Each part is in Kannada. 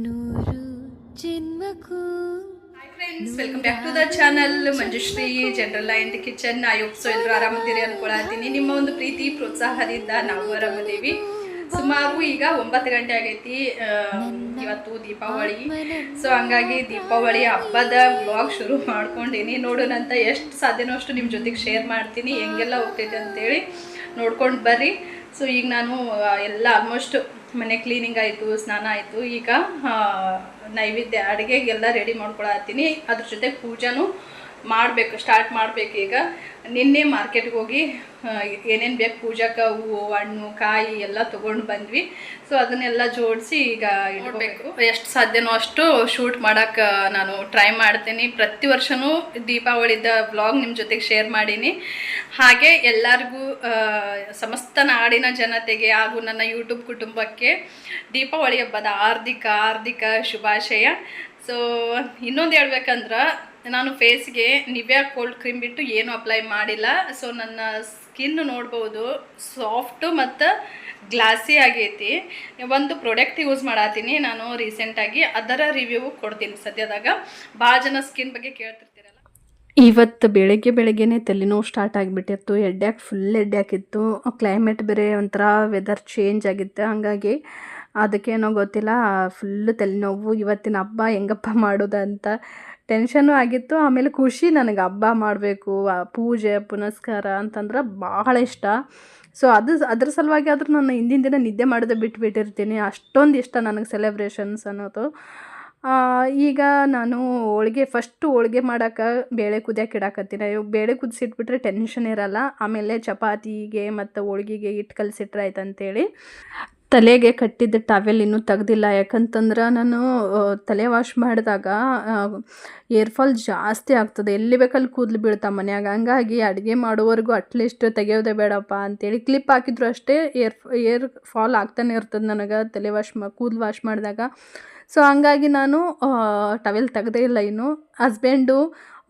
ನೂರು ಜನ್ಮಕ್ಕೂ friends welcome back to the channel Manjushree general line kitchen I hope so ಎಲ್ಲರೂ ಆರಾಮದಿರಿ ಅನ್ಕೊಳತ್ತೀನಿ ನಿಮ್ಮ ಒಂದು ಪ್ರೀತಿ ಪ್ರೋತ್ಸಾಹದಿಂದ ನಾವು ಆರಾಮದೇವಿ. ಸುಮಾರು ಈಗ ಒಂಬತ್ತು ಗಂಟೆ ಆಗೈತಿ ಇವತ್ತು ದೀಪಾವಳಿ. ಸೊ ಹಂಗಾಗಿ ದೀಪಾವಳಿ ಹಬ್ಬದ ವ್ಲಾಗ್ ಶುರು ಮಾಡ್ಕೊಂಡೀನಿ. ನೋಡೋಣಂತ ಎಷ್ಟು ಸಾಧ್ಯನೋ ಅಷ್ಟು ನಿಮ್ಮ ಜೊತೆಗೆ ಶೇರ್ ಮಾಡ್ತೀನಿ. ಹೆಂಗೆಲ್ಲ ಹೋಗ್ತೈತೆ ಅಂತೇಳಿ ನೋಡ್ಕೊಂಡು ಬರ್ರಿ. ಸೊ ಈಗ ನಾನು ಎಲ್ಲ ಆಲ್ಮೋಸ್ಟ್ ಮನೆ ಕ್ಲೀನಿಂಗ್ ಆಯಿತು ಸ್ನಾನ ಆಯಿತು ಈಗ ನೈವೇದ್ಯ ಅಡುಗೆಗೆಲ್ಲ ರೆಡಿ ಮಾಡ್ಕೊಳತ್ತೀನಿ. ಅದ್ರ ಜೊತೆ ಪೂಜಾನು ಮಾಡಬೇಕು ಸ್ಟಾರ್ಟ್ ಮಾಡಬೇಕು ಈಗ. ನಿನ್ನೆ ಮಾರ್ಕೆಟ್ಗೆ ಹೋಗಿ ಏನೇನು ಬೇಕು ಪೂಜಾಕ್ಕೆ ಹೂವು, ಹಣ್ಣು, ಕಾಯಿ ಎಲ್ಲ ತೊಗೊಂಡು ಬಂದ್ವಿ. ಸೊ ಅದನ್ನೆಲ್ಲ ಜೋಡಿಸಿ ಈಗ ಇಡಬೇಕು ಎಷ್ಟು ಸಾಧ್ಯನೋ ಅಷ್ಟು ಶೂಟ್ ಮಾಡೋಕ್ಕೆ ನಾನು ಟ್ರೈ ಮಾಡ್ತೀನಿ. ಪ್ರತಿ ವರ್ಷವೂ ದೀಪಾವಳಿದ ಬ್ಲಾಗ್ ನಿಮ್ಮ ಜೊತೆಗೆ ಶೇರ್ ಮಾಡೀನಿ. ಹಾಗೆ ಎಲ್ಲರಿಗೂ ಸಮಸ್ತ ನಾಡಿನ ಜನತೆಗೆ ಹಾಗೂ ನನ್ನ ಯೂಟ್ಯೂಬ್ ಕುಟುಂಬಕ್ಕೆ ದೀಪಾವಳಿ ಹಬ್ಬದ ಹಾರ್ದಿಕ ಆರ್ಥಿಕ ಶುಭಾಶಯ. ಸೊ ಇನ್ನೊಂದು ಹೇಳ್ಬೇಕಂದ್ರೆ ನಾನು ಫೇಸ್ಗೆ ನಿವ್ಯಾ ಕೋಲ್ಡ್ ಕ್ರೀಮ್ ಬಿಟ್ಟು ಏನು ಅಪ್ಲೈ ಮಾಡಿಲ್ಲ. ಸೊ ನನ್ನ ಸ್ಕಿನ್ ನೋಡ್ಬೋದು, ಸಾಫ್ಟು ಮತ್ತು ಗ್ಲಾಸಿ ಆಗೈತಿ. ಒಂದು ಪ್ರಾಡಕ್ಟ್ ಯೂಸ್ ಮಾಡತ್ತೀನಿ ನಾನು ರೀಸೆಂಟಾಗಿ ಅದರ ರಿವ್ಯೂ ಕೊಡ್ತೀನಿ ಸದ್ಯದಾಗ. ಭಾಳ ಜನ ಸ್ಕಿನ್ ಬಗ್ಗೆ ಕೇಳ್ತಿರ್ತೀರಲ್ಲ? ಇವತ್ತು ಬೆಳಗ್ಗೆ ಬೆಳಗ್ಗೆನೆ ತಲೆನೋವು ಸ್ಟಾರ್ಟ್ ಆಗಿಬಿಟ್ಟಿತ್ತು. ಎಡ್ಯಾಕ್ ಫುಲ್ ಎಡ್ಯಾಕಿತ್ತು ಕ್ಲೈಮೇಟ್ ಬೇರೆ ಒಂಥರ ವೆದರ್ ಚೇಂಜ್ ಆಗಿತ್ತು. ಹಾಗಾಗಿ ಅದಕ್ಕೇನೋ ಗೊತ್ತಿಲ್ಲ. ಫುಲ್ ತಲೆನೋವು. ಇವತ್ತಿನ ಹಬ್ಬ ಹೆಂಗಪ್ಪ ಮಾಡೋದು ಅಂತ ಟೆನ್ಷನ್ನು ಆಗಿತ್ತು. ಆಮೇಲೆ ಖುಷಿ ನನಗೆ ಹಬ್ಬ ಮಾಡಬೇಕು ಪೂಜೆ, ಪುನಸ್ಕಾರ ಅಂತಂದ್ರೆ ಭಾಳ ಇಷ್ಟ. ಸೊ ಅದು ಅದ್ರ ಸಲುವಾಗಿ ಆದರೂ ನಾನು ಹಿಂದಿನ ದಿನ ನಿದ್ದೆ ಮಾಡೋದೇ ಬಿಟ್ಬಿಟ್ಟಿರ್ತೀನಿ. ಅಷ್ಟೊಂದು ಇಷ್ಟ ನನಗೆ ಸೆಲೆಬ್ರೇಷನ್ಸ್ ಅನ್ನೋದು. ಈಗ ನಾನು ಹೋಳ್ಗೆ ಫಸ್ಟು ಹೋಳ್ಗೆ ಮಾಡೋಕೆ ಬೇಳೆ ಕುದಿಯೋಕೆ ಇಡಾಕತ್ತೀನಿ. ಬೇಳೆ ಕುದಿಸಿಟ್ಬಿಟ್ರೆ ಟೆನ್ಷನ್ ಇರಲ್ಲ. ಆಮೇಲೆ ಚಪಾತಿಗೆ ಮತ್ತು ಹೋಳ್ಗೆಗೆ ಹಿಟ್ಟು ಕಲಸಿಟ್ರೆ ಆಯ್ತು ಅಂತೇಳಿ ತಲೆಗೆ ಕಟ್ಟಿದ್ದ ಟವೆಲ್ ಇನ್ನೂ ತೆಗ್ದಿಲ್ಲ. ಯಾಕಂತಂದ್ರೆ ನಾನು ತಲೆ ವಾಶ್ ಮಾಡಿದಾಗ ಏರ್ಫಾಲ್ ಜಾಸ್ತಿ ಆಗ್ತದೆ. ಎಲ್ಲಿ ಬೇಕಲ್ಲಿ ಕೂದಲು ಬೀಳ್ತಾವೆ ಮನ್ಯಾಗ. ಹಂಗಾಗಿ ಅಡುಗೆ ಮಾಡೋವರೆಗೂ ಅಟ್ಲೀಸ್ಟ್ ತೆಗೆಯೋದೇ ಬೇಡಪ್ಪ ಅಂತೇಳಿ ಕ್ಲಿಪ್ ಹಾಕಿದ್ರು ಅಷ್ಟೇ ಏರ್ ಏರ್ ಫಾಲ್ ಆಗ್ತಾನೆ ಇರ್ತದೆ ನನಗೆ ತಲೆ ವಾಶ್ ಮಾ, ಕೂದಲು ವಾಶ್ ಮಾಡಿದಾಗ. ಸೊ ಹಂಗಾಗಿ ನಾನು ಟವೆಲ್ ತೆಗ್ದೇ ಇಲ್ಲ ಇನ್ನು. ಹಸ್ಬೆಂಡು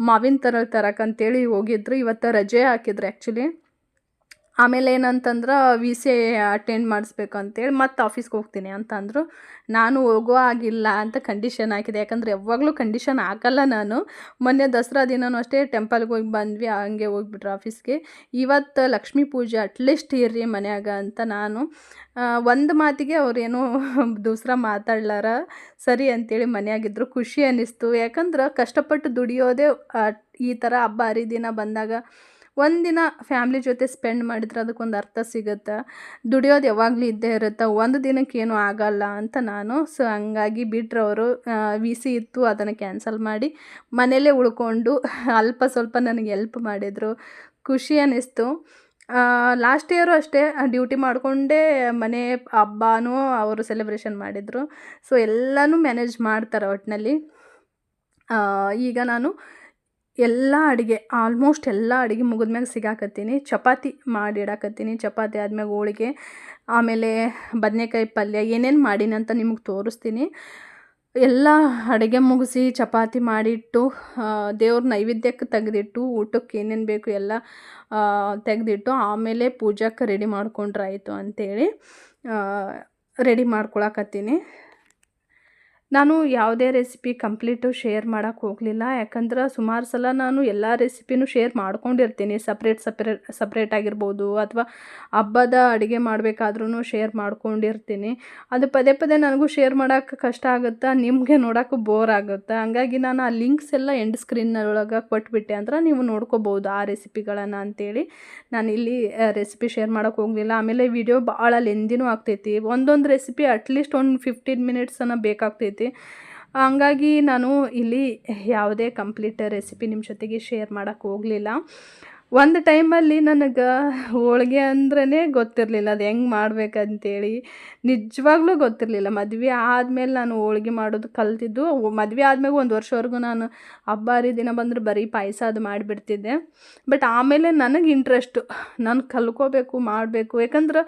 ಮಾವಿನ ಥರ ತರಕಂತೇಳಿ ಹೋಗಿದ್ರು. ಇವತ್ತು ರಜೆ ಹಾಕಿದ್ರು ಆ್ಯಕ್ಚುಲಿ ಆಮೇಲೆ ಏನಂತಂದ್ರೆ ವಿ ಸಿ ಅಟೆಂಡ್ ಮಾಡಿಸ್ಬೇಕು ಅಂತೇಳಿ ಮತ್ತೆ ಆಫೀಸ್ಗೆ ಹೋಗ್ತೀನಿ ಅಂತ ಅಂದರು ನಾನು ಹೋಗೋ ಆಗಿಲ್ಲ ಅಂತ ಕಂಡೀಷನ್ ಹಾಕಿದೆ. ಯಾಕಂದರೆ ಯಾವಾಗಲೂ ಕಂಡೀಷನ್ ಹಾಕಲ್ಲ ನಾನು. ಮೊನ್ನೆ ದಸರಾ ದಿನವೂ ಅಷ್ಟೇ ಟೆಂಪಲ್ಗೆ ಹೋಗಿ ಬಂದ್ವಿ, ಹಂಗೆ ಹೋಗ್ಬಿಟ್ರು ಆಫೀಸ್ಗೆ ಇವತ್ತು ಲಕ್ಷ್ಮೀ ಪೂಜೆ ಅಟ್ಲೀಸ್ಟ್ ಇರ್ರಿ ಮನ್ಯಾಗ ಅಂತ ನಾನು. ಒಂದು ಮಾತಿಗೆ ಅವ್ರೇನು ದೂಸರ ಮಾತಾಡ್ಲಾರ, ಸರಿ ಅಂತೇಳಿ ಮನೆಯಾಗಿದ್ರು ಖುಷಿ ಅನ್ನಿಸ್ತು ಯಾಕಂದ್ರೆ ಕಷ್ಟಪಟ್ಟು ದುಡಿಯೋದೇ ಈ ಥರ ಹಬ್ಬ ಹರಿದಿನ ಬಂದಾಗ ಒಂದಿನ ಫ್ಯಾಮ್ಲಿ ಜೊತೆ ಸ್ಪೆಂಡ್ ಮಾಡಿದ್ರೆ ಅದಕ್ಕೊಂದು ಅರ್ಥ ಸಿಗುತ್ತೆ. ದುಡಿಯೋದು ಯಾವಾಗಲೂ ಇದ್ದೇ ಇರುತ್ತೆ. ಒಂದು ದಿನಕ್ಕೇನು ಆಗಲ್ಲ ಅಂತ ನಾನು. ಸೊ ಹಂಗಾಗಿ ಬಿಟ್ರವರು ವಿ ಸಿ ಇತ್ತು, ಅದನ್ನು ಕ್ಯಾನ್ಸಲ್ ಮಾಡಿ ಮನೇಲೇ ಉಳ್ಕೊಂಡು ಅಲ್ಪ ಸ್ವಲ್ಪ ನನಗೆ ಎಲ್ಪ್ ಮಾಡಿದರು. ಖುಷಿ ಅನ್ನಿಸ್ತು. ಲಾಸ್ಟ್ ಇಯರು ಅಷ್ಟೇ ಡ್ಯೂಟಿ ಮಾಡಿಕೊಂಡೇ ಮನೆ ಹಬ್ಬನೂ ಅವರು ಸೆಲೆಬ್ರೇಷನ್ ಮಾಡಿದರು. ಸೊ ಎಲ್ಲನೂ ಮ್ಯಾನೇಜ್ ಮಾಡ್ತಾರೆ ಒಟ್ಟಿನಲ್ಲಿ ಈಗ ನಾನು ಎಲ್ಲ ಅಡುಗೆ ಆಲ್ಮೋಸ್ಟ್ ಎಲ್ಲ ಅಡುಗೆ ಮುಗಿದ್ಮ್ಯಾಗ ಸಿಗಾಕತ್ತೀನಿ. ಚಪಾತಿ ಮಾಡಿ ಇಡಾಕತ್ತೀನಿ. ಚಪಾತಿ ಆದ್ಮ್ಯಾಗ ಹೋಳಿಗೆ, ಆಮೇಲೆ ಬದನೆಕಾಯಿ ಪಲ್ಯ, ಏನೇನು ಮಾಡೀನಿ ಅಂತ ನಿಮಗೆ ತೋರಿಸ್ತೀನಿ. ಎಲ್ಲ ಅಡುಗೆ ಮುಗಿಸಿ ಚಪಾತಿ ಮಾಡಿಟ್ಟು ದೇವ್ರ ನೈವೇದ್ಯಕ್ಕೆ ತೆಗೆದಿಟ್ಟು, ಊಟಕ್ಕೆ ಏನೇನು ಬೇಕು ಎಲ್ಲ ತೆಗೆದಿಟ್ಟು, ಆಮೇಲೆ ಪೂಜಾಕ್ಕೆ ರೆಡಿ ಮಾಡ್ಕೊಂಡ್ರೆ ಆಯಿತು ಅಂತೇಳಿ ರೆಡಿ ಮಾಡ್ಕೊಳಕತ್ತೀನಿ. ನಾನು ಯಾವುದೇ ರೆಸಿಪಿ ಕಂಪ್ಲೀಟು ಶೇರ್ ಮಾಡೋಕ್ಕೆ ಹೋಗಲಿಲ್ಲ. ಯಾಕಂದ್ರೆ ಸುಮಾರು ಸಲ ನಾನು ಎಲ್ಲ ರೆಸಿಪಿನೂ ಶೇರ್ ಮಾಡ್ಕೊಂಡಿರ್ತೀನಿ. ಸಪ್ರೇಟ್ ಸಪ್ರೇಟ್ ಸಪ್ರೇಟ್ ಆಗಿರ್ಬೋದು ಅಥವಾ ಹಬ್ಬದ ಅಡುಗೆ ಮಾಡಬೇಕಾದ್ರೂ ಶೇರ್ ಮಾಡ್ಕೊಂಡಿರ್ತೀನಿ. ಅದು ಪದೇ ಪದೇ ನನಗೂ ಶೇರ್ ಮಾಡೋಕ್ಕೆ ಕಷ್ಟ ಆಗುತ್ತಾ? ನಿಮಗೆ ನೋಡೋಕ್ಕೂ ಬೋರ್ ಆಗುತ್ತೆ? ಹಂಗಾಗಿ ನಾನು ಆ ಲಿಂಕ್ಸ್ ಎಲ್ಲ ಎಂಡ್ ಸ್ಕ್ರೀನ್ನೊಳಗೆ ಕೊಟ್ಬಿಟ್ಟೆ ಅಂದ್ರೆ ನೀವು ನೋಡ್ಕೋಬೋದು ಆ ರೆಸಿಪಿಗಳನ್ನು ಅಂತೇಳಿ. ನಾನು ಇಲ್ಲಿ ರೆಸಿಪಿ ಶೇರ್ ಮಾಡೋಕ್ಕೆ ಹೋಗಲಿಲ್ಲ. ಆಮೇಲೆ ವಿಡಿಯೋ ಭಾಳ ಲೆಂದಿನೂ ಆಗ್ತೈತಿ. ಒಂದೊಂದು ರೆಸಿಪಿ ಅಟ್ಲೀಸ್ಟ್ ಒಂದು ಫಿಫ್ಟೀನ್ ಮಿನಿಟ್ಸನ್ನು ಬೇಕಾಗ್ತೈತಿ. ಹಂಗಾಗಿ ನಾನು ಇಲ್ಲಿ ಯಾವುದೇ ಕಂಪ್ಲೀಟ್ ರೆಸಿಪಿ ನಿಮ್ಮ ಜೊತೆಗೆ ಶೇರ್ ಮಾಡೋಕ್ಕೆ ಹೋಗಲಿಲ್ಲ. ಒಂದು ಟೈಮಲ್ಲಿ ನನಗೆ ಹೋಳಿಗೆ ಅಂದ್ರೇ ಗೊತ್ತಿರಲಿಲ್ಲ, ಅದು ಹೆಂಗೆ ಮಾಡ್ಬೇಕಂತೇಳಿ. ನಿಜವಾಗ್ಲೂ ಗೊತ್ತಿರಲಿಲ್ಲ. ಮದುವೆ ಆದಮೇಲೆ ನಾನು ಹೋಳಿಗೆ ಮಾಡೋದು ಕಲ್ತಿದ್ದು, ಮದುವೆ ಆದಮೇಲೆ ಒಂದು ವರ್ಷವರೆಗೂ ನಾನು ಹಬ್ಬ ಹರಿದಿನ ಬಂದರೆ ಬರೀ ಪಾಯಸ ಅದು ಮಾಡಿಬಿಡ್ತಿದ್ದೆ. ಬಟ್ ಆಮೇಲೆ ನನಗೆ ಇಂಟ್ರೆಸ್ಟು ನಾನು ಕಲ್ಕೋಬೇಕು, ಮಾಡಬೇಕು. ಯಾಕಂದ್ರೆ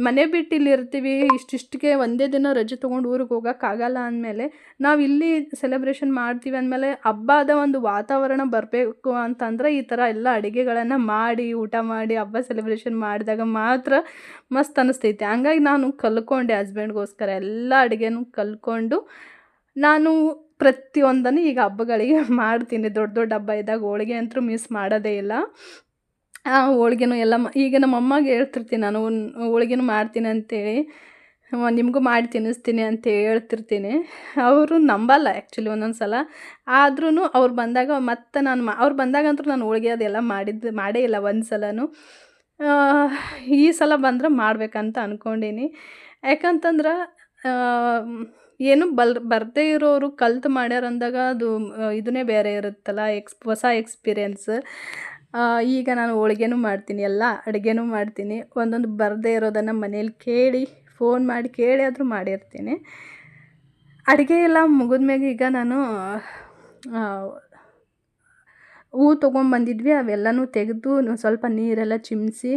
ಮನೆ ಬಿಟ್ಟು ಇಲ್ಲಿರ್ತೀವಿ ಇಷ್ಟಿಷ್ಟಕ್ಕೆ ಒಂದೇ ದಿನ ರಜೆ ತೊಗೊಂಡು ಊರಿಗೆ ಹೋಗೋಕ್ಕಾಗಲ್ಲ ಅಂದಮೇಲೆ ನಾವು ಇಲ್ಲಿ ಸೆಲೆಬ್ರೇಷನ್ ಮಾಡ್ತೀವಿ ಅಂದಮೇಲೆ ಹಬ್ಬದ ಒಂದು ವಾತಾವರಣ ಬರಬೇಕು ಅಂತಂದರೆ ಈ ಥರ ಎಲ್ಲ ಅಡುಗೆಗಳನ್ನು ಮಾಡಿ, ಊಟ ಮಾಡಿ, ಹಬ್ಬ ಸೆಲೆಬ್ರೇಷನ್ ಮಾಡಿದಾಗ ಮಾತ್ರ ಮಸ್ತ್ ಅನ್ನಿಸ್ತೈತೆ ಹಂಗಾಗಿ ನಾನು ಕಲ್ತ್ಕೊಂಡೆ ಹಸ್ಬೆಂಡ್ಗೋಸ್ಕರ ಎಲ್ಲ ಅಡುಗೆನೂ ಕಲ್ತ್ಕೊಂಡು ನಾನು ಪ್ರತಿಯೊಂದನ್ನು ಈಗ ಹಬ್ಬಗಳಿಗೆ ಮಾಡ್ತೀನಿ. ದೊಡ್ಡ ದೊಡ್ಡ ಹಬ್ಬ ಇದ್ದಾಗ ಹೋಳಿಗೆ ಅಂತೂ ಮಿಸ್ ಮಾಡೋದೇ ಇಲ್ಲ. ಹೋಳ್ಗೆನೂ ಎಲ್ಲ ಈಗ ನಮ್ಮ ಅಮ್ಮಗೆ ಹೇಳ್ತಿರ್ತೀನಿ ನಾನು ಹೋಳ್ಗೆನೂ ಮಾಡ್ತೀನಿ ಅಂತೇಳಿ. "ಅವ್ವ, ನಿಮಗೂ ಮಾಡಿ ತಿನ್ನಿಸ್ತೀನಿ ಅಂತ ಹೇಳ್ತಿರ್ತೀನಿ. ಅವರು ನಂಬಲ್ಲ ಆ್ಯಕ್ಚುಲಿ ಒಂದೊಂದು ಸಲ ಆದ್ರೂ ಅವ್ರು ಬಂದಾಗ ಮತ್ತೆ ನಾನು ಮಾ ಅವ್ರು ಬಂದಾಗಂತೂ ನಾನು ಹೋಳಿಗೆ ಅದೆಲ್ಲ ಮಾಡಿದ್ದು ಮಾಡೇ ಇಲ್ಲ ಒಂದು ಸಲನೂ ಆ, ಈ ಸಲ ಬಂದ್ರೆ ಮಾಡ್ಬೇಕಂತ ಅಂದ್ಕೊಂಡೀನಿ ಯಾಕಂತಂದ್ರೆ ಆ, ಏನು ಬಲ್ ಬರದೇ ಇರೋರು ಕಲ್ತು ಮಾಡ್ಯಾರಂದಾಗ ಅದು ಆ, ಇದನ್ನೇ ಬೇರೆ ಇರುತ್ತಲ್ಲ ಎಕ್ಸ್ ಹೊಸ ಎಕ್ಸ್ಪೀರಿಯೆನ್ಸ್ ಈಗ ನಾನು ಹೋಳ್ಗೆನೂ ಮಾಡ್ತೀನಿ ಎಲ್ಲ ಅಡುಗೆನೂ ಮಾಡ್ತೀನಿ. ಒಂದೊಂದು ಬರದೇ ಇರೋದನ್ನು ಮನೇಲಿ ಕೇಳಿ ಫೋನ್ ಮಾಡಿ ಕೇಳಿ ಆದರೂ ಮಾಡಿರ್ತೀನಿ. ಅಡುಗೆ ಎಲ್ಲ ಮುಗಿದ್ಮ್ಯಾಗ ಈಗ ನಾನು ಆ, ಹೂ ತೊಗೊಂಬಂದಿದ್ವಿ ಅವೆಲ್ಲನೂ ತೆಗೆದು ಸ್ವಲ್ಪ ನೀರೆಲ್ಲ ಚಿಮ್ಸಿ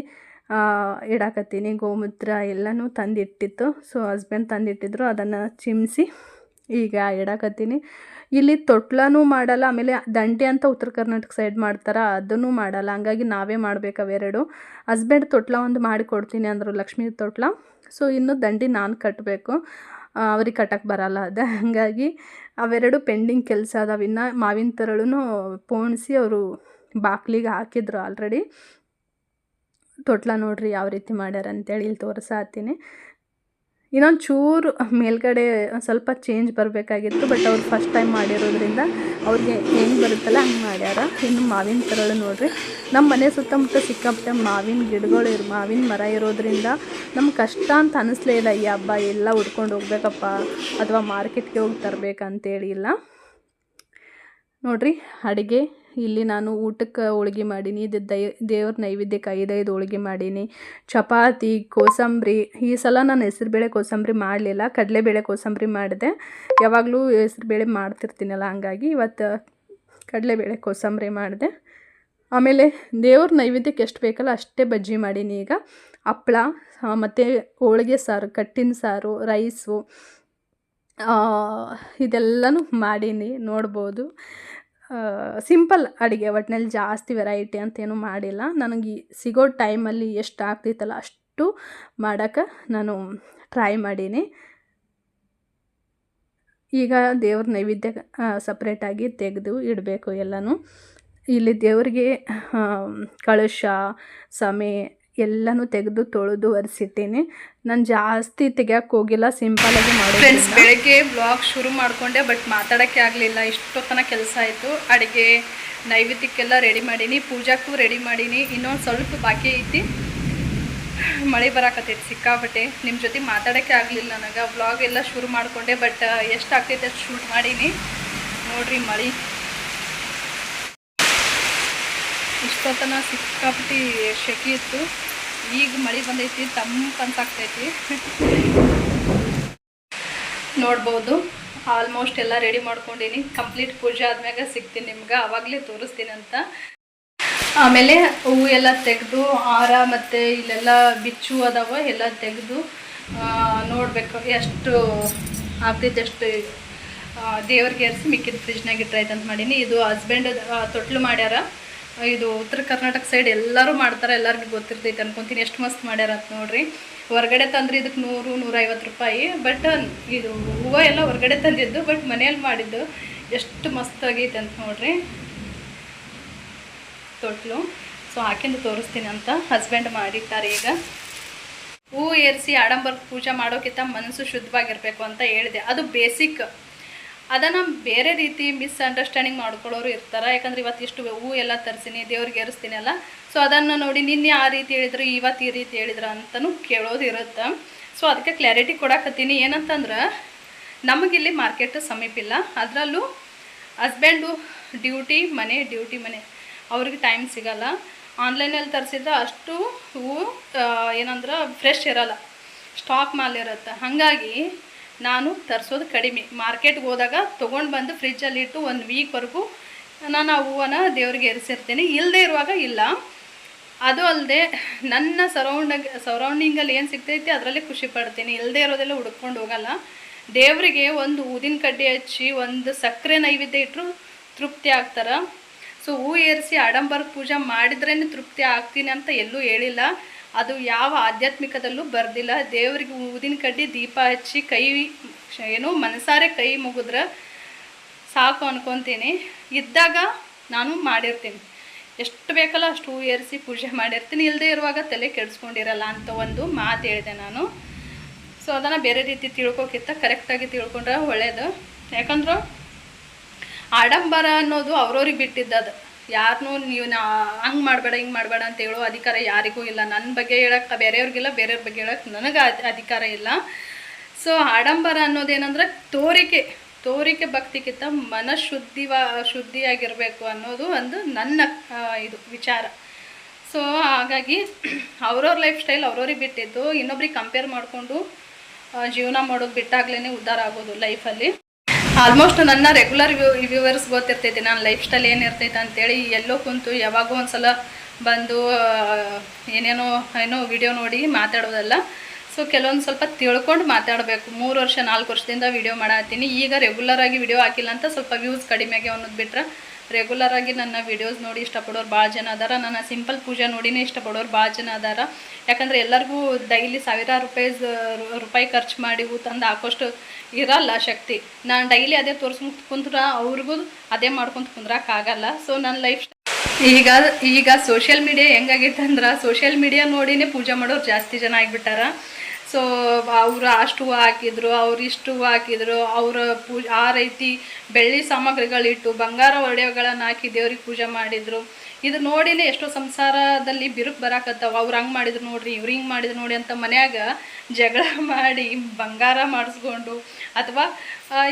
ಇಡಾಕತ್ತೀನಿ. ಗೋಮೂತ್ರ ಎಲ್ಲನೂ ತಂದಿಟ್ಟಿತ್ತು. ಸೊ ಹಸ್ಬೆಂಡ್ ತಂದಿಟ್ಟಿದ್ರು ಅದನ್ನು ಚಿಮ್ಸಿ ಈಗ ಇಡಾಕತ್ತೀನಿ. ಇಲ್ಲಿ ತೊಟ್ಲನೂ ಮಾಡಲ್ಲ, ಆಮೇಲೆ ದಂಡೆ ಅಂತ ಉತ್ತರ ಕರ್ನಾಟಕ ಸೈಡ್ ಮಾಡ್ತಾರೆ, ಅದನ್ನು ಮಾಡಲ್ಲ. ಹಂಗಾಗಿ ನಾವೇ ಮಾಡ್ಬೇಕು ಅವೆರಡು. ಹಸ್ಬೆಂಡ್ ತೊಟ್ಲ ಒಂದು ಮಾಡಿ ಕೊಡ್ತೀನಿ ಅಂದರು, ಲಕ್ಷ್ಮೀ ತೊಟ್ಲ. ಸೊ ಇನ್ನು ದಂಡಿ ನಾನು ಕಟ್ಟಬೇಕು ಅವ್ರಿಗೆ ಕಟ್ಟಕ್ಕೆ ಬರಲ್ಲ ಅದ. ಹಾಗಾಗಿ ಅವೆರಡು ಪೆಂಡಿಂಗ್ ಕೆಲಸ ಅದಾವ. ಇನ್ನು ಮಾವಿನ ತರಳೂ ಪೋಣಿಸಿ ಅವರು ಬಾಕ್ಲಿಗೆ ಹಾಕಿದ್ರು ಆಲ್ರೆಡಿ ತೊಟ್ಲ ನೋಡ್ರಿ ಯಾವ ರೀತಿ ಮಾಡ್ಯಾರ ಅಂತೇಳಿ ಇಲ್ಲಿ ತೋರಿಸಾತೀನಿ. ಇನ್ನೊಂದು ಚೂರು ಮೇಲ್ಗಡೆ ಸ್ವಲ್ಪ ಚೇಂಜ್ ಬರಬೇಕಾಗಿತ್ತು ಬಟ್ ಅವ್ರು ಫಸ್ಟ್ ಟೈಮ್ ಮಾಡಿರೋದ್ರಿಂದ ಅವ್ರಿಗೆ ಹೆಂಗೆ ಬರುತ್ತಲ್ಲ ಹಂಗೆ ಮಾಡ್ಯಾರ. ಇನ್ನು ಮಾವಿನ ತರಳು ನೋಡಿರಿ. ನಮ್ಮ ಮನೆ ಸುತ್ತಮುತ್ತ ಸಿಕ್ಕಾಪಟ್ಟೆ ಮಾವಿನ ಗಿಡಗಳು ಇರು, ಮಾವಿನ ಮರ ಇರೋದ್ರಿಂದ ನಮ್ಗೆ ಕಷ್ಟ ಅಂತ ಅನಿಸ್ಲೇ ಇಲ್ಲ. ಈ ಹಬ್ಬ ಎಲ್ಲ ಉಡ್ಕೊಂಡು ಹೋಗ್ಬೇಕಪ್ಪ, ಅಥವಾ ಮಾರ್ಕೆಟ್ಗೆ ಹೋಗಿ ತರಬೇಕಂತೇಳಿ ಇಲ್ಲ. ನೋಡಿರಿ, ಅಡುಗೆ ಇಲ್ಲಿ ನಾನು ಊಟಕ್ಕೆ ಹೋಳ್ಗೆ ಮಾಡೀನಿ, ಇದು ದೈ, ದೇವ್ರ ನೈವೇದ್ಯಕ್ಕೆ ಐದೈದು ಹೋಳ್ಗೆ ಮಾಡೀನಿ. ಚಪಾತಿ, ಕೋಸಂಬರಿ, ಈ ಸಲ ನಾನು ಹೆಸರುಬೇಳೆ ಕೋಸಂಬರಿ ಮಾಡಲಿಲ್ಲ ಕಡಲೆಬೇಳೆ ಕೋಸಂಬರಿ ಮಾಡಿದೆ. ಯಾವಾಗಲೂ ಹೆಸರುಬೇಳೆ ಮಾಡ್ತಿರ್ತೀನಲ್ಲ, ಹಂಗಾಗಿ ಇವತ್ತು ಕಡಲೆಬೇಳೆ ಕೋಸಂಬರಿ ಮಾಡಿದೆ. ಆಮೇಲೆ ದೇವ್ರ ನೈವೇದ್ಯಕ್ಕೆ ಎಷ್ಟು ಬೇಕಲ್ಲ ಅಷ್ಟೇ ಬಜ್ಜಿ ಮಾಡೀನಿ ಈಗ. ಹಪ್ಪಳ ಮತ್ತು ಹೋಳಿಗೆ ಸಾರು, ಕಟ್ಟಿನ ಸಾರು, ರೈಸು ಇದೆಲ್ಲನೂ ಮಾಡೀನಿ, ನೋಡ್ಬೋದು. ಸಿಂಪಲ್ ಅಡುಗೆ ಒಟ್ಟಿನಲ್ಲಿ ಜಾಸ್ತಿ ವೆರೈಟಿ ಅಂತೇನು ಮಾಡಿಲ್ಲ. ನನಗೆ ಸಿಗೋ ಟೈಮಲ್ಲಿ ಎಷ್ಟು ಆಗ್ತೈತಲ್ಲ ಅಷ್ಟು ಮಾಡೋಕ್ಕೆ ನಾನು ಟ್ರೈ ಮಾಡೀನಿ. ಈಗ ದೇವ್ರ ನೈವೇದ್ಯ ಸಪ್ರೇಟಾಗಿ ತೆಗೆದು ಇಡಬೇಕು ಎಲ್ಲನೂ. ಇಲ್ಲಿ ದೇವರಿಗೆ ಕಳಶ ಸಮೆ ಎಲ್ಲನೂ ತೆಗೆದು ತೊಳೆದು ಒರೆಸಿಟ್ಟೀನಿ ನಾನು ಜಾಸ್ತಿ ತೆಗಿಯಕ್ಕೆ ಹೋಗಿಲ್ಲ ಸಿಂಪಲಾಗಿ ಫ್ರೆಂಡ್ಸ್ ಮಾಡೋದು ಬೆಳಗ್ಗೆ ಬ್ಲಾಗ್ ಶುರು ಮಾಡ್ಕೊಂಡೆ ಬಟ್ ಮಾತಾಡೋಕ್ಕೆ ಆಗಲಿಲ್ಲ. ಇಷ್ಟೊತ್ತನ ಕೆಲಸ ಆಯಿತು. ಅಡುಗೆ ನೈವೇದ್ಯಕ್ಕೆಲ್ಲ ರೆಡಿ ಮಾಡೀನಿ, ಪೂಜಾಕ್ಕೂ ರೆಡಿ ಮಾಡೀನಿ. ಇನ್ನೊಂದು ಸ್ವಲ್ಪ ಬಾಕಿ ಐತಿ. ಮಳೆ ಬರಾಕತ್ತೈತಿ, ಸಿಕ್ಕಾಪಟ್ಟೆ. ನಿಮ್ಮ ಜೊತೆ ಮಾತಾಡೋಕ್ಕೆ ಆಗಲಿಲ್ಲ ನನಗೆ. ವ್ಲಾಗ್ ಎಲ್ಲ ಶುರು ಮಾಡಿಕೊಂಡೆ ಬಟ್ ಎಷ್ಟು ಆಗ್ತೈತೆ ಅಷ್ಟು ಶೂಟ್ ಮಾಡೀನಿ. ನೋಡಿರಿ ಮಳೆ. ಇಷ್ಟೊತ್ತನ ಸಿಕ್ಕಾಪಟ್ಟಿ ಶೆಕೆ ಇತ್ತು. ಈಗ ಮಳೆ ಬಂದೈತಿ, ತಂಪು ಅನ್ಸಾಕ್ತೈತಿ ನೋಡ್ಬೋದು ಆಲ್ಮೋಸ್ಟ್ ಎಲ್ಲ ರೆಡಿ ಮಾಡ್ಕೊಂಡೀನಿ. ಕಂಪ್ಲೀಟ್ ಪೂಜೆ ಆದ್ಮ್ಯಾಗ ಸಿಗ್ತೀನಿ ನಿಮ್ಗೆ, ಅವಾಗಲೇ ತೋರಿಸ್ತೀನಿ ಅಂತ. ಆಮೇಲೆ ಹೂವು ಎಲ್ಲ ತೆಗೆದು ಹಾರ ಮತ್ತು ಇಲ್ಲೆಲ್ಲ ಬಿಚ್ಚು ಅದಾವ, ಎಲ್ಲ ತೆಗೆದು ನೋಡಬೇಕು ಎಷ್ಟು ಆಗ್ತೈತೆ ಎಷ್ಟು ದೇವ್ರಿಗೆ ಏರಿಸಿ ಮಿಕ್ಕಿದ ಫ್ರಿಜ್ನಾಗ ಇಟ್ರಾಯ್ತು ಅಂತ ಮಾಡೀನಿ. ಇದು ಹಸ್ಬೆಂಡ್ ತೊಟ್ಲು ಮಾಡ್ಯಾರ. ಇದು ಉತ್ತರ ಕರ್ನಾಟಕ ಸೈಡ್ ಎಲ್ಲರೂ ಮಾಡ್ತಾರೆ, ಎಲ್ಲರಿಗೂ ಗೊತ್ತಿರ್ತೈತೆ ಅನ್ಕೊಂತೀನಿ. ಎಷ್ಟು ಮಸ್ತ್ ಮಾಡ್ಯಾರ ಅಂತ ನೋಡ್ರಿ. ಹೊರಗಡೆ ತಂದ್ರೆ ಇದಕ್ಕೆ ನೂರು, ನೂರೈವತ್ತು ರೂಪಾಯಿ. ಬಟ್ ಇದು ಹೂವು ಎಲ್ಲ ಹೊರಗಡೆ ತಂದಿದ್ದು ಬಟ್ ಮನೇಲಿ ಮಾಡಿದ್ದು ಎಷ್ಟು ಮಸ್ತ್ ಆಗೈತೆ ಅಂತ ನೋಡ್ರಿ. ತೊಟ್ಲು. ಸೊ ಹಾಕಿಂದು ತೋರಿಸ್ತೀನಿ ಅಂತ ಹಸ್ಬೆಂಡ್ ಮಾಡಿದ್ದಾರೆ ಈಗ. ಹೂ ಏರಿಸಿ ಆಡಂಬರ ಪೂಜೆ ಮಾಡೋಕ್ಕಿಂತ ಮನಸ್ಸು ಶುದ್ಧವಾಗಿರಬೇಕು ಅಂತ ಹೇಳಿದೆ. ಅದು ಬೇಸಿಕ್ ಅದನ್ನು ಬೇರೆ ರೀತಿ ಮಿಸ್ ಅಂಡರ್ಸ್ಟ್ಯಾಂಡಿಂಗ್ ಮಾಡ್ಕೊಳ್ಳೋರು ಇರ್ತಾರೆ. ಯಾಕಂದ್ರೆ ಇವತ್ತು ಇಷ್ಟು ಹೂವು ಎಲ್ಲ ತರಿಸಿನಿ, ದೇವ್ರಿಗೆ ಏರಿಸ್ತೀನಿ ಅಲ್ಲ. ಸೊ ಅದನ್ನು ನೋಡಿ ನಿನ್ನೆ ಆ ರೀತಿ ಹೇಳಿದ್ರು ಇವತ್ತು ಈ ರೀತಿ ಹೇಳಿದ್ರು ಅಂತಲೂ ಕೇಳೋದು ಇರುತ್ತೆ. ಸೊ ಅದಕ್ಕೆ ಕ್ಲಾರಿಟಿ ಕೊಡಕತ್ತೀನಿ. ಏನಂತಂದ್ರೆ, ನಮಗಿಲ್ಲಿ ಮಾರ್ಕೆಟ್ ಸಮೀಪ ಇಲ್ಲ. ಅದರಲ್ಲೂ ಹಸ್ಬೆಂಡು ಡ್ಯೂಟಿ ಮನೆ ಡ್ಯೂಟಿ ಮನೆ. ಅವ್ರಿಗೆ ಟೈಮ್ ಸಿಗಲ್ಲ. ಆನ್ಲೈನಲ್ಲಿ ತರಿಸಿದ್ರೆ ಅಷ್ಟು ಹೂವು ಏನಂದ್ರೆ ಫ್ರೆಶ್ ಇರಲ್ಲ. ಸ್ಟಾಕ್ ಮಾಲ್ ಇರುತ್ತೆ. ಹಾಗಾಗಿ ನಾನು ತರಿಸೋದು ಕಡಿಮೆ. ಮಾರ್ಕೆಟ್ಗೆ ಹೋದಾಗ ತೊಗೊಂಡು ಬಂದು ಫ್ರಿಜ್ಜಲ್ಲಿ ಇಟ್ಟು ಒಂದು ವೀಕ್ವರೆಗೂ ನಾನು ಆ ಹೂವನ್ನು ದೇವ್ರಿಗೆ ಎರಿಸಿರ್ತೀನಿ. ಇಲ್ಲದೆ ಇರುವಾಗ ಇಲ್ಲ. ಅದು ಅಲ್ಲದೆ ನನ್ನ ಸರೌಂಡ್ ಸರೌಂಡಿಂಗಲ್ಲಿ ಏನು ಸಿಗ್ತೈತಿ ಅದರಲ್ಲಿ ಖುಷಿ ಪಡ್ತೀನಿ. ಇಲ್ಲದೆ ಇರೋದೆಲ್ಲ ಹುಡ್ಕೊಂಡು ಹೋಗಲ್ಲ. ದೇವರಿಗೆ ಒಂದು ಊದಿನ ಕಡ್ಡಿ ಹಚ್ಚಿ, ಒಂದು ಸಕ್ಕರೆ ನೈವೇದ್ಯ ಇಟ್ಟರು ತೃಪ್ತಿ ಆಗ್ತಾರೆ. ಸೊ ಹೂ ಏರಿಸಿ ಆಡಂಬರ ಪೂಜೆ ಮಾಡಿದ್ರೇ ತೃಪ್ತಿ ಆಗ್ತೀನಿ ಅಂತ ಎಲ್ಲೂ ಹೇಳಿಲ್ಲ. ಅದು ಯಾವ ಆಧ್ಯಾತ್ಮಿಕದಲ್ಲೂ ಬರ್ದಿಲ್ಲ. ದೇವರಿಗೆ ಊದಿನ ಕಡ್ಡಿ ದೀಪ ಹಚ್ಚಿ ಕೈ, ಏನು ಮನಸಾರೆ ಕೈ ಮುಗಿದ್ರೆ ಸಾಕು ಅನ್ಕೊತೀನಿ. ಇದ್ದಾಗ ನಾನು ಮಾಡಿರ್ತೀನಿ. ಎಷ್ಟು ಬೇಕಲ್ಲ ಅಷ್ಟು ಹೂ ಏರಿಸಿ ಪೂಜೆ ಮಾಡಿರ್ತೀನಿ. ಇಲ್ಲದೆ ಇರುವಾಗ ತಲೆ ಕೆಡಿಸ್ಕೊಂಡಿರಲ್ಲ ಅಂತ ಒಂದು ಮಾತು ಹೇಳಿದೆ ನಾನು. ಸೊ ಅದನ್ನು ಬೇರೆ ರೀತಿ ತಿಳ್ಕೊಕ್ಕಿಂತ ಕರೆಕ್ಟಾಗಿ ತಿಳ್ಕೊಂಡ್ರೆ ಒಳ್ಳೇದು. ಯಾಕಂದ್ರೆ ಆಡಂಬರ ಅನ್ನೋದು ಅವ್ರವ್ರಿಗೆ ಬಿಟ್ಟಿದ್ದದು. ಯಾರನ್ನೂ ನೀವು ನಾ ಹಂಗೆ ಮಾಡಬೇಡ, ಹಿಂಗೆ ಮಾಡಬೇಡ ಅಂತ ಹೇಳೋ ಅಧಿಕಾರ ಯಾರಿಗೂ ಇಲ್ಲ. ನನ್ನ ಬಗ್ಗೆ ಹೇಳಕ್ಕೆ ಬೇರೆಯವ್ರಿಗಿಲ್ಲ ಬೇರೆಯವ್ರ ಬಗ್ಗೆ ಹೇಳಕ್ಕೆ ನನಗೆ ಅಧಿಕಾರ ಇಲ್ಲ. ಸೊ ಆಡಂಬರ ಅನ್ನೋದೇನಂದ್ರೆ ತೋರಿಕೆ ತೋರಿಕೆ ಭಕ್ತಿಗಿಂತ ಮನಃಶುದ್ಧಿವ ಶುದ್ಧಿಯಾಗಿರಬೇಕು ಅನ್ನೋದು ಒಂದು ನನ್ನ ಇದು ವಿಚಾರ. ಸೊ ಹಾಗಾಗಿ ಅವ್ರವ್ರ ಲೈಫ್ ಸ್ಟೈಲ್ ಅವ್ರವ್ರಿಗೆ ಬಿಟ್ಟಿದ್ದು, ಇನ್ನೊಬ್ರಿಗೆ ಕಂಪೇರ್ ಮಾಡಿಕೊಂಡು ಜೀವನ ಮಾಡೋದು ಬಿಟ್ಟಾಗ್ಲೇ ಉದ್ಧಾರ ಆಗೋದು ಲೈಫಲ್ಲಿ ಆಲ್ಮೋಸ್ಟ್ ನನ್ನ ರೆಗ್ಯುಲರ್ ವ್ಯೂವರ್ಸ್ ಗೊತ್ತಿರ್ತೈತಿ ನನ್ನ ಲೈಫ್ ಸ್ಟೈಲ್ ಏನಿರ್ತೈತೆ ಅಂತೇಳಿ ಎಲ್ಲೋ ಕುಂತು ಯಾವಾಗೋ ಒಂದ್ಸಲ ಬಂದು ಏನೇನೋ, ಏನೋ ವಿಡಿಯೋ ನೋಡಿ ಮಾತಾಡೋದಲ್ಲ. ಸೊ ಕೆಲವೊಂದು ಸ್ವಲ್ಪ ತಿಳ್ಕೊಂಡು ಮಾತಾಡಬೇಕು. ಮೂರು ವರ್ಷ, ನಾಲ್ಕು ವರ್ಷದಿಂದ ವಿಡಿಯೋ ಮಾಡತ್ತೀನಿ. ಈಗ ರೆಗ್ಯುಲರ್ ಆಗಿ ವಿಡಿಯೋ ಹಾಕಿಲ್ಲ ಅಂತ ಸ್ವಲ್ಪ ವ್ಯೂಸ್ ಕಡಿಮೆ ಅನ್ನೋದು ಬಿಟ್ರೆ ರೆಗ್ಯುಲರ್ ಆಗಿ ನನ್ನ ವಿಡಿಯೋಸ್ ನೋಡಿ ಇಷ್ಟಪಡೋರು ಭಾಳ ಜನ ಅದಾರ. ನನ್ನ ಸಿಂಪಲ್ ಪೂಜೆ ನೋಡಿನೇ ಇಷ್ಟಪಡೋರು ಭಾಳ ಜನ ಅದಾರ. ಯಾಕಂದರೆ ಎಲ್ಲರಿಗೂ ಡೈಲಿ ಸಾವಿರಾರು ರೂಪಾಯಿ ರೂಪಾಯಿ ಖರ್ಚು ಮಾಡಿ ಹೂ ತಂದು ಹಾಕೋಷ್ಟು ಇರಲ್ಲ ಶಕ್ತಿ. ನಾನು ಡೈಲಿ ಅದೇ ತೋರಿಸ್ಕೊಂತ ಕುಂತ್ರ ಅವ್ರಿಗೂ ಅದೇ ಮಾಡ್ಕೊಂತ ಕುಂದ್ರಕ್ಕಾಗಲ್ಲ ಸೊ ನನ್ನ ಲೈಫ್ ಈಗ ಈಗ ಸೋಷಿಯಲ್ ಮೀಡಿಯಾ ಹೆಂಗಾಗಿತ್ತಂದ್ರೆ ಸೋಷಿಯಲ್ ಮೀಡಿಯಾ ನೋಡಿನೇ ಪೂಜೆ ಮಾಡೋರು ಜಾಸ್ತಿ ಜನ ಆಗಿಬಿಟ್ಟಾರ. ಸೊ, ಅವರು ಅಷ್ಟು ಹೂವು ಹಾಕಿದ್ರು, ಅವ್ರು ಇಷ್ಟು ಹೂವು ಹಾಕಿದ್ರು, ಅವರ ಪೂ, ಆ ರೀತಿ ಬೆಳ್ಳಿ ಸಾಮಗ್ರಿಗಳಿಟ್ಟು ಬಂಗಾರ ಒಡೆಗಳನ್ನು ಹಾಕಿ ದೇವ್ರಿಗೆ ಪೂಜೆ ಮಾಡಿದರು. ಇದು ನೋಡಿನೇ ಎಷ್ಟೋ ಸಂಸಾರದಲ್ಲಿ ಬಿರುಕು ಬರಾಕತ್ತಾವ. ಅವ್ರು ಹಂಗೆ ಮಾಡಿದ್ರು ನೋಡ್ರಿ, ಇವ್ರು ಹಿಂಗೆ ಮಾಡಿದ್ರು ನೋಡಿ ಅಂತ ಮನ್ಯಾಗ ಜಗಳ ಮಾಡಿ ಬಂಗಾರ ಮಾಡಿಸ್ಕೊಂಡು ಅಥವಾ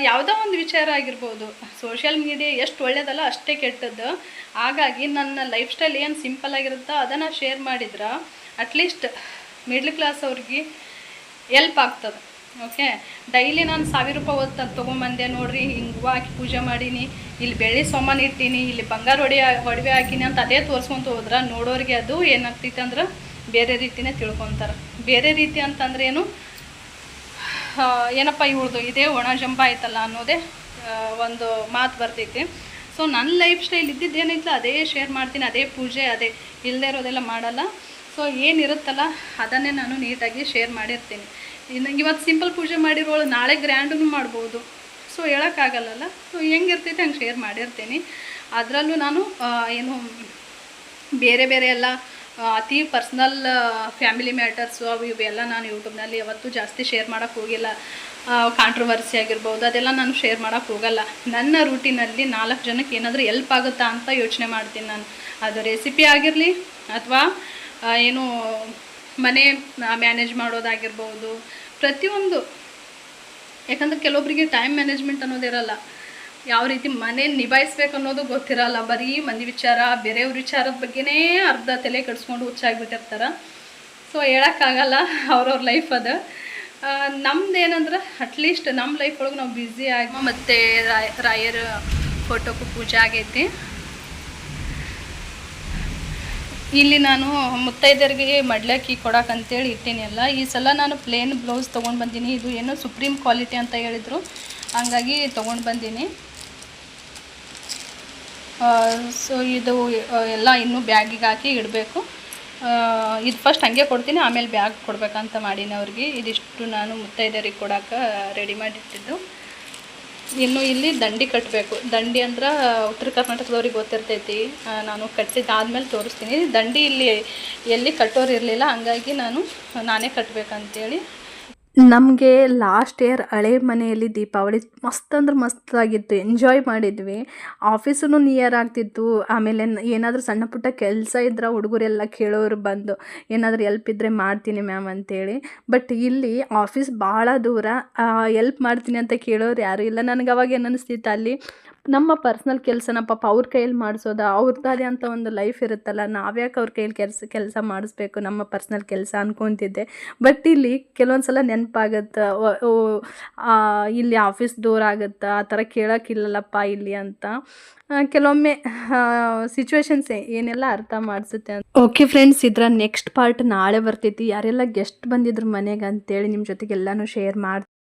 ಯಾವುದೋ ಒಂದು ವಿಚಾರ ಆಗಿರ್ಬೋದು. ಸೋಷಿಯಲ್ ಮೀಡಿಯಾ ಎಷ್ಟು ಒಳ್ಳೇದಲ್ಲ ಅಷ್ಟೇ ಕೆಟ್ಟದ್ದು. ಹಾಗಾಗಿ ನನ್ನ ಲೈಫ್ ಸ್ಟೈಲ್ ಏನು ಸಿಂಪಲ್ ಆಗಿರುತ್ತೋ ಅದನ್ನು ಶೇರ್ ಮಾಡಿದ್ರೆ, ಅಟ್ಲೀಸ್ಟ್ ಮಿಡ್ಲ್ ಕ್ಲಾಸ್ ಅವ್ರಿಗೆ ಎಲ್ಪ್ ಆಗ್ತದೆ ಓಕೆ ಡೈಲಿ ನಾನು ಸಾವಿರ ರೂಪಾಯಿ ಓದ್ತಾ ತೊಗೊಂಬಂದೆ ನೋಡ್ರಿ, ಹಿಂಗೆ ಹೂವು ಹಾಕಿ ಪೂಜೆ ಮಾಡೀನಿ, ಇಲ್ಲಿ ಬೆಳ್ಳಿ ಸಾಮಾನು ಇಟ್ಟೀನಿ, ಇಲ್ಲಿ ಬಂಗಾರ ಹೊಡಿ ಒಡವೆ ಹಾಕಿನಿ ಅಂತ ಅದೇ ತೋರಿಸ್ಕೊಂತ ಹೋದ್ರೆ ನೋಡೋರಿಗೆ ಅದು ಏನಾಗ್ತೈತೆ ಅಂದ್ರೆ ಬೇರೆ ರೀತಿನೇ ತಿಳ್ಕೊತಾರೆ. ಬೇರೆ ರೀತಿ ಅಂತಂದ್ರೆ ಏನು? ಏನಪ್ಪ ಇವ್ರದ್ದು ಇದೇ ಒಣ ಜಂಬ ಆಯ್ತಲ್ಲ ಅನ್ನೋದೇ ಒಂದು ಮಾತು ಬರ್ತೈತಿ. ಸೊ ನನ್ನ ಲೈಫ್ ಸ್ಟೈಲ್ ಇದ್ದಿದ್ದೇನೈತಲ್ಲ ಅದೇ ಶೇರ್ ಮಾಡ್ತೀನಿ, ಅದೇ ಪೂಜೆ, ಅದೇ ಇಲ್ಲದೇ ಇರೋದೆಲ್ಲ ಮಾಡಲ್ಲ. ಸೊ ಏನಿರುತ್ತಲ್ಲ, ಅದನ್ನೇ ನಾನು ನೀಟಾಗಿ ಶೇರ್ ಮಾಡಿರ್ತೀನಿ. ಇನ್ನು ಇವತ್ತು ಸಿಂಪಲ್ ಪೂಜೆ ಮಾಡಿರೋಳು ನಾಳೆ ಗ್ರ್ಯಾಂಡೂ ಮಾಡ್ಬೋದು. ಸೊ ಹೇಳೋಕ್ಕಾಗಲ್ಲಲ್ಲ? ಸೊ ಹೆಂಗಿರ್ತೈತೆ ಹಂಗೆ ಶೇರ್ ಮಾಡಿರ್ತೀನಿ. ಅದರಲ್ಲೂ ನಾನು ಏನು ಬೇರೆ ಬೇರೆ ಎಲ್ಲ ಅತಿ ಪರ್ಸ್ನಲ್ ಫ್ಯಾಮಿಲಿ ಮ್ಯಾಟರ್ಸು ಅವು ಇವೆಲ್ಲ ನಾನು ಯೂಟ್ಯೂಬ್ನಲ್ಲಿ ಯಾವತ್ತೂ ಜಾಸ್ತಿ ಶೇರ್ ಮಾಡೋಕ್ಕೆ ಹೋಗಿಲ್ಲ. ಕಾಂಟ್ರವರ್ಸಿ ಆಗಿರ್ಬೋದು, ಅದೆಲ್ಲ ನಾನು ಶೇರ್ ಮಾಡೋಕ್ಕೆ ಹೋಗಲ್ಲ. ನನ್ನ ರೂಟಿನಲ್ಲಿ ನಾಲ್ಕು ಜನಕ್ಕೆ ಏನಾದರೂ ಎಲ್ಪ್ ಆಗುತ್ತಾ ಅಂತ ಯೋಚನೆ ಮಾಡ್ತೀನಿ ನಾನು. ಅದು ರೆಸಿಪಿ ಆಗಿರಲಿ ಅಥವಾ ಏನು ಮನೆ ಮ್ಯಾನೇಜ್ ಮಾಡೋದಾಗಿರ್ಬೋದು, ಪ್ರತಿಯೊಂದು. ಯಾಕಂದ್ರೆ ಕೆಲವೊಬ್ಬರಿಗೆ ಟೈಮ್ ಮ್ಯಾನೇಜ್ಮೆಂಟ್ ಅನ್ನೋದಿರಲ್ಲ ಯಾವ ರೀತಿ ಮನೆ ನಿಭಾಯಿಸ್ಬೇಕು ಅನ್ನೋದು ಗೊತ್ತಿರಲ್ಲ. ಬರೀ ಮಂದಿ ವಿಚಾರ, ಬೇರೆಯವ್ರ ವಿಚಾರದ ಬಗ್ಗೆನೇ ಅರ್ಧ ತಲೆ ಕೆಡಿಸ್ಕೊಂಡು ಹುಚ್ಚಾಗ್ಬಿಟ್ಟಿರ್ತಾರೆ. ಸೊ ಹೇಳೋಕ್ಕಾಗಲ್ಲ ಅವ್ರವ್ರ ಲೈಫ್ ಅದು. ನಮ್ದು ಏನಂದ್ರೆ ಅಟ್ಲೀಸ್ಟ್ ನಮ್ಮ ಲೈಫ್ ಒಳಗೆ ನಾವು ಬ್ಯುಸಿ ಆಗಿ ಮತ್ತು ರಾಯ ರಾಯರ ಫೋಟೋಕ್ಕೂ ಪೂಜೆ ಆಗೈತಿ. ಇಲ್ಲಿ ನಾನು ಮುತ್ತೈದರಿಗೆ ಮಡ್ಲಕ್ಕಿ ಕೊಡಕ್ಕಂತೇಳಿ ಇಟ್ಟೀನಿ ಅಲ್ಲ. ಈ ಸಲ ನಾನು ಪ್ಲೇನ್ ಬ್ಲೌಸ್ ತೊಗೊಂಡು ಬಂದೀನಿ. ಇದು ಏನೋ ಸುಪ್ರೀಂ ಕ್ವಾಲಿಟಿ ಅಂತ ಹೇಳಿದರು. ಹಂಗಾಗಿ ತೊಗೊಂಡು ಬಂದೀನಿ. ಸೊ ಇದು ಎಲ್ಲ ಇನ್ನೂ ಬ್ಯಾಗಿಗೆ ಹಾಕಿ ಇಡಬೇಕು. ಇದು ಫಸ್ಟ್ ಹಾಗೆ ಕೊಡ್ತೀನಿ, ಆಮೇಲೆ ಬ್ಯಾಗ್ ಕೊಡಬೇಕಂತ ಮಾಡೀನಿ ಅವ್ರಿಗೆ. ಇದಿಷ್ಟು ನಾನು ಮುತ್ತೈದರಿಗೆ ಕೊಡೋಕೆ ರೆಡಿ ಮಾಡಿಟ್ಟಿದ್ದು. ಇನ್ನು ಇಲ್ಲಿ ದಂಡಿ ಕಟ್ಟಬೇಕು ದಂಡಿ ಅಂದ್ರೆ ಉತ್ತರ ಕರ್ನಾಟಕದವ್ರಿಗೆ ಗೊತ್ತಿರ್ತೈತಿ. ನಾನು ಕಟ್ಟಿದ್ದಾದ್ಮೇಲೆ ತೋರಿಸ್ತೀನಿ. ದಂಡಿ ಇಲ್ಲಿ ಎಲ್ಲಿ ಕಟ್ಟೋರು ಇರಲಿಲ್ಲ, ಹಂಗಾಗಿ ನಾನು ನಾನೇ ಕಟ್ಟಬೇಕಂತೇಳಿ ನಮಗೆ ಲಾಸ್ಟ್ ಇಯರ್ ಹಳೆ ಮನೆಯಲ್ಲಿ ದೀಪಾವಳಿ ಮಸ್ತ್ ಅಂದ್ರೆ ಮಸ್ತಾಗಿತ್ತು ಎಂಜಾಯ್ ಮಾಡಿದ್ವಿ. ಆಫೀಸೂ ನಿಯರ್ ಆಗ್ತಿತ್ತು. ಆಮೇಲೆ ಏನಾದರೂ ಸಣ್ಣ ಪುಟ್ಟ ಕೆಲಸ ಇದ್ರೆ ಹುಡುಗರೆಲ್ಲ ಕೇಳೋರು ಬಂದು, ಏನಾದರೂ ಎಲ್ಪ್ ಇದ್ದರೆ ಮಾಡ್ತೀನಿ ಮ್ಯಾಮ್ ಅಂತೇಳಿ. ಬಟ್ ಇಲ್ಲಿ ಆಫೀಸ್ ಭಾಳ ದೂರ ಎಲ್ಪ್ ಮಾಡ್ತೀನಿ ಅಂತ ಕೇಳೋರು ಯಾರೂ ಇಲ್ಲ. ನನಗೆ ಅವಾಗ ಏನು ಅನಿಸ್ತಿತ್ತು ಅಲ್ಲಿ ನಮ್ಮ ಪರ್ಸ್ನಲ್ ಕೆಲಸನ ಪಾಪ ಅವ್ರ ಕೈಯಲ್ಲಿ ಮಾಡಿಸೋದ ಅವ್ರದ್ದಾದೆ ಅಂತ ಒಂದು ಲೈಫ್ ಇರುತ್ತಲ್ಲ, ನಾವ್ಯಾಕೆ ಅವ್ರ ಕೈಯಲ್ಲಿ ಕೆಲಸ ಕೆಲಸ ಮಾಡಿಸ್ಬೇಕು ನಮ್ಮ ಪರ್ಸ್ನಲ್ ಕೆಲಸ ಅನ್ಕೊತಿದ್ದೆ. ಬಟ್ ಇಲ್ಲಿ ಕೆಲವೊಂದು ಸಲ ನೆನಪಾಗತ್ತೆ ಇಲ್ಲಿ ಆಫೀಸ್ ದೂರ ಆಗುತ್ತೆ, ಆ ಥರ ಕೇಳೋಕ್ಕಿಲ್ಲಲ್ಲಪ್ಪ ಇಲ್ಲಿ ಅಂತ. ಕೆಲವೊಮ್ಮೆ ಸಿಚುವೇಶನ್ಸ್ ಏನೆಲ್ಲ ಅರ್ಥ ಮಾಡಿಸುತ್ತೆ ಅಂತ. ಓಕೆ ಫ್ರೆಂಡ್ಸ್ ಇದರ ನೆಕ್ಸ್ಟ್ ಪಾರ್ಟ್ ನಾಳೆ ಬರ್ತೈತಿ. ಯಾರೆಲ್ಲ ಗೆಸ್ಟ್ ಬಂದಿದ್ರು ಮನೆಗೆ ಅಂತೇಳಿ ನಿಮ್ಮ ಜೊತೆಗೆ ಎಲ್ಲನೂ ಶೇರ್ ಮಾಡ್ತೀನಿ